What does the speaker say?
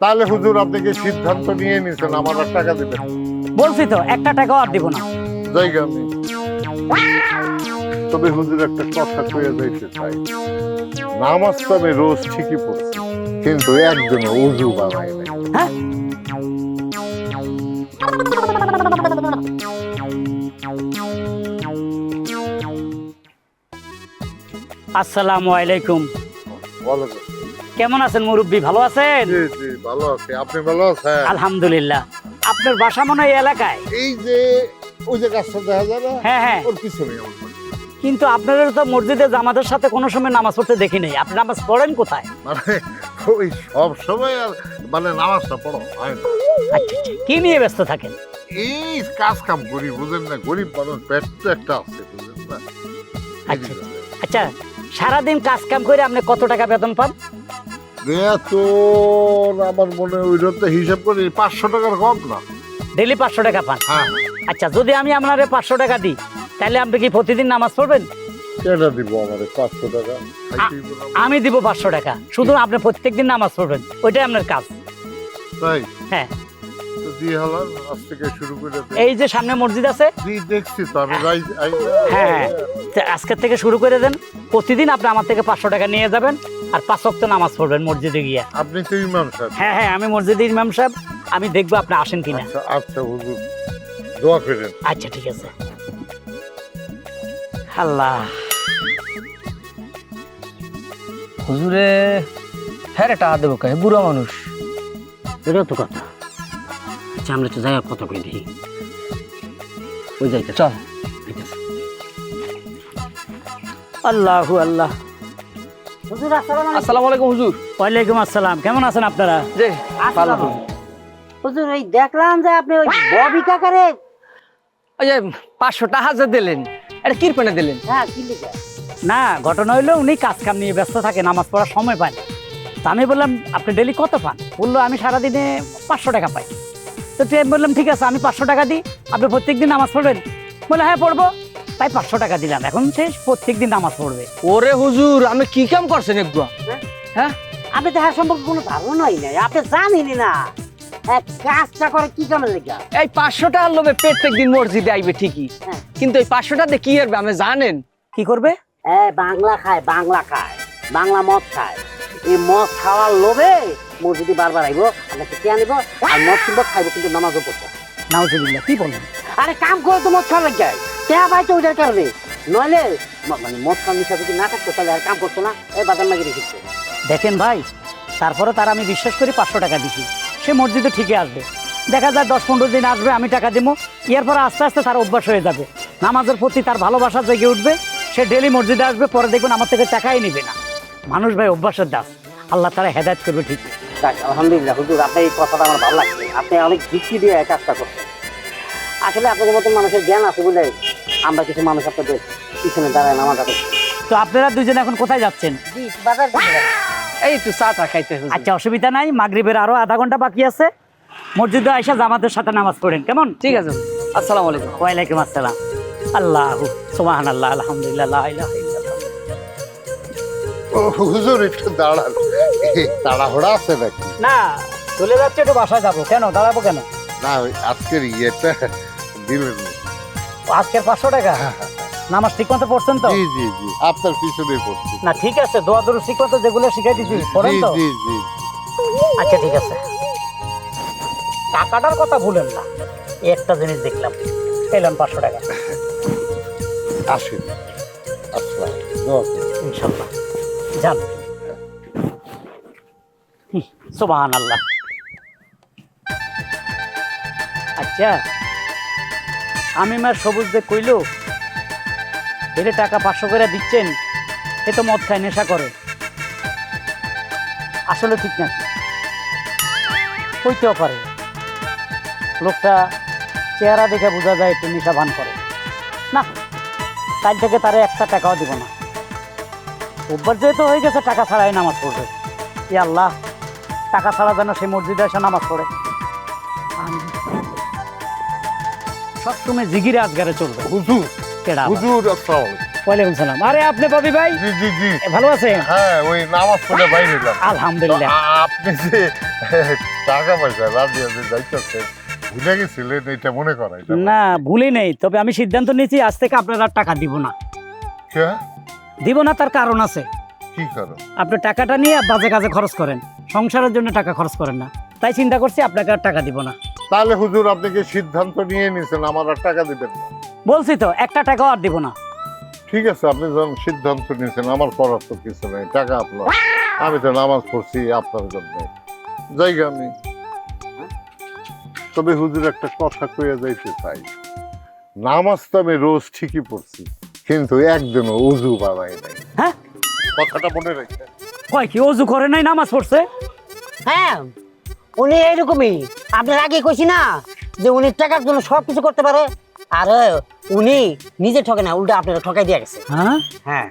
তাহলে হুজুর আপনি কি সিদ্ধান্ত নিয়ে নিছেন আমার আর টাকা দেবেন? বলছি তো একটা টাকাও আর দিব না। জায়গা নেই তবে হুজুর একটা কথা কইয়া যাইতে চাই। নামাজ তো আমি রোজ ঠিকই পড়ছি কিন্তু একজন উজু বানাই নাই। হ্যাঁ? আসসালামু আলাইকুম। বলো তো। কেমন আছেন মুরব্বী? ভালো আছেন? জি জি ভালো আছি। আপনি ভালো আছেন? আলহামদুলিল্লাহ। আপনার বাসা মনে হয় এই এলাকায়? এই যে ওই যে গাছটা দেখা যায় না হ্যাঁ হ্যাঁ। ওর পিছনে কিন্তু আপনাদের তো মসজিদে জামাতের সাথে কোনো সময় নামাজ পড়তে দেখি নাই। আপনি নামাজ পড়েন কোথায়? মানে ওই সব সময় আর মানে নামাজটা পড়ো হয় না। আচ্ছা আচ্ছা। কি নিয়ে ব্যস্ত থাকেন? এই কাজ কাম করি বুঝেন না গরিব মানুষ পেট তো একটা আছে বুঝেন না। আচ্ছা। আচ্ছা সারাদিন কাজ কাম করে আপনি কত টাকা বেতন পান? বেতন আমার মনে হয় তো হিসাব করি পাঁচশো টাকার কম না। ডেলি পাঁচশো টাকা পান? হ্যাঁ। আচ্ছা যদি আমি আপনারে পাঁচশো টাকা দিই তাহলে আপনি কি প্রতিদিন নামাজ পড়বেন? কেটা দিব আমার পাঁচশো টাকা? আমি দিব পাঁচশো টাকা। শুধু আপনি প্রত্যেকদিন নামাজ পড়বেন ওইটাই আপনার কাজ। তাই? হ্যাঁ। এই যে সামনে মসজিদ আছে? দেখছি তো আমি হ্যাঁ। আজকের থেকে শুরু করে দেন। প্রতিদিন আপনি আমার থেকে পাঁচশো টাকা নিয়ে যাবেন। আর পাঁচ ওয়াক্ত নামাজ পড়বেন মসজিদে গিয়ে। আপনি তো ইমাম সাহেব। হ্যাঁ হ্যাঁ আমি মসজিদের ইমাম সাহেব আমি দেখব আপনি আসেন কিনা। আচ্ছা আচ্ছা হুজুর। দোয়া করেন। আচ্ছা ঠিক আছে। আল্লাহ। হুজুরে হ্যাঁ রে টাকা দেবো কে? বুড়ো মানুষ। এটা তো কথা। আচ্ছা আমরা তো যাই কত করে দিই ওই যাইতে চল। আল্লাহু আল্লাহ। হুজুর আসসালামু আলাইকুম। হুজুর। ওয়ালাইকুম আসসালাম কেমন আছেন আপনারা? ভালো হুজুর। দেখলাম যে আপনি ওই ববি কাকারে ওই পাঁচশো টাকা যে দিলেন। এটা কিরপেনে দিলেন? হ্যাঁ কি না ঘটনা হইল উনি কাজ কাম নিয়ে ব্যস্ত থাকে নামাজ পড়ার সময় পায়। তা আমি বললাম আপনি ডেলি কত পান? বলল আমি সারাদিনে পাঁচশো টাকা পাই। তো আমি বললাম ঠিক আছে আমি পাঁচশো টাকা দিই আপনি প্রত্যেকদিন নামাজ পড়বেন? বলে হ্যাঁ পড়ব। তাই পাঁচশো টাকা দিলাম। এখন সে প্রত্যেকদিন নামাজ পড়বে। ওরে হুজুর আমি কি কাম করছেন একটু হ্যাঁ? আপনি তো হ্যাঁ সম্পর্কে কোনো ধারণাই নাই। আপনি জানেনই না। হ্যাঁ কাজটা করে কি কামে লেখা এই পাঁচশো টাকার লোভে প্রত্যেক দিন মসজিদে আইবে ঠিকই। হ্যাঁ। কিন্তু এই পাঁচশো টাকা কি করবে আমি জানেন? কি করবে? হ্যাঁ বাংলা খায় বাংলা খায়। বাংলা মদ খায়। এই মদ খাওয়ার লোভে মসজিদে বারবার আইব আপনাকে কে আনিব? আর মদ কিনবো খাইবো কিন্তু নামাজও পড়ব। নাউজুবিল্লাহ কি বলেন? আরে কাম করে তো মদ খাওয়া লাগে। ভাই তো ওইটার কারণে। নইলে মানে মদ যদি না থাকতো তাহলে আর কাম করতো না এই বাদাম লাগিয়ে রেখেছে দেখেন ভাই তারপরে তার আমি বিশ্বাস করি পাঁচশো টাকা দিছি। সে মসজিদে ঠিকই আসবে। দেখা যায় দশ পনেরো দিন আসবে আমি টাকা দিব এরপর আস্তে আস্তে তার অভ্যাস হয়ে যাবে। নামাজের প্রতি তার ভালোবাসা জেগে উঠবে। সে ডেলি মসজিদে আসবে পরে দেখবেন আমার থেকে টাকাই নিবে না। মানুষ ভাই অভ্যাসের দাস। আল্লাহ তারা হেদায়ত করবে ঠিক। যাক, আলহামদুলিল্লাহ হুজুর আপনার এই কথাটা আমার ভালো লাগছে। আপনি অনেক যুক্তি দিয়ে কাজটা করছেন। আসলে আপনাদের মতন মানুষের জ্ঞান আছে বলে আমরা কিছু মানুষ আপনাদের পিছনে দাঁড়ায় নামাজ আদায় করি। তো আপনারা দুজনে এখন কোথায় যাচ্ছেন বাজার দিকে যাবেন। এই একটু চা টা খাইতে হুজুর। আচ্ছা অসুবিধা নাই মাগরিবের আরও আধা ঘণ্টা বাকি আছে মসজিদে আইসা জামাতের সাথে নামাজ পড়েন কেমন ঠিক আছে হুজুর। আসসালামু আলাইকুম ওয়ালাইকুম আসসালাম আল্লাহ সুবাহান আল্লাহ আলহামদুলিল্লাহ লা ইলাহা ইল্লাল্লাহ। ও, হুজুর একটু দাঁড়ান এ, তাড়াহুড়া আছে নাকি না চলে যাচ্ছে একটু বাসায় যাব কেন দাঁড়াবো কেন না ওই আজকের ইয়েটা দিলেন না। আজকের পাঁচশো টাকা? নামাজ ঠিক মতো পড়ছেন তো? জি জি জি। আপনার পিছনে পড়ছি। না ঠিক আছে দোয়া দরু ঠিক মতো যেগুলো শিখাই দিচ্ছি পড়েন তো? জি জি। আচ্ছা ঠিক আছে। টাকাটার কথা ভুলেন না। একটা জিনিস দেখলাম পেলাম পাঁচশো টাকা। আসেন। ইনশাল্লাহ। যান। আল্লাহ আচ্ছা। আমি মার সবুজ যে কইল এর টাকা পাঁচশো করে দিচ্ছেন, এ তো মদ খায়, নেশা করে। আসলে ঠিক না। হইতেও পারে। লোকটা চেহারা দেখে বোঝা যায় একটু নেশা ভান করে। না, কাল থেকে তারে একটা টাকাও দিব না। অভ্যাস যেহেতু হয়ে গেছে, টাকা ছাড়াই নামাজ পড়বে। ই আল্লাহ, টাকা ছাড়া যেন সেই মসজিদে এসে নামাজ পড়ে। সবসময় জিগিরে আজগারে চলবে। হুজুর কেডা হুজুর আসসালাম ওয়ালাইকুম সালাম। আরে আপনি ববি ভাই? জি জি জি। ভালো আছেন? হ্যাঁ ওই নামাজ পড়ে বাইরে এলাম আলহামদুলিল্লাহ। আপনি যে টাকা পয়সা যাইতেছেন ভুলে গেছিলেন এটা মনে করাই না ভুলে নেই তবে আমি সিদ্ধান্ত নিয়েছি আজ থেকে আপনার আর টাকা দিব না। দিব না তার কারণ আছে। কি করো আপনি টাকাটা নিয়ে বাজে কাজে খরচ করেন। সংসারের জন্য টাকা খরচ করেন না। তাই চিন্তা করছি আপনাকে আর টাকা দিব না। তাহলে হুজুর আপনি কি সিদ্ধান্ত নিয়ে নিছেন আমার আর টাকা দিবেন না। বলছি তো একটা টাকাও আর দিব না। ঠিক আছে আপনি যখন সিদ্ধান্ত নিয়েছেন আমার করার তো কিছু নেই টাকা আপনার। আমি তো নামাজ পড়ছি আপনার জন্য। জায়গা আমি তবে হুজুর একটা কথা কইয়া যাইতে চাই। নামাজ তো আমি রোজ ঠিকই পড়ছি কিন্তু একদিনও উজু বানাই নাই। হ্যাঁ? কথাটা মনে রাখছে কয় কি অজু করে নাই নামাজ পড়ছে? হ্যাঁ। উনি এইরকমই। আপনার আগে কইছি না যে উনি টাকার জন্য সব কিছু করতে পারে। আর উনি নিজে ঠকে না উল্টা আপনারা ঠকাই দিয়ে গেছে। হ্যাঁ? হ্যাঁ।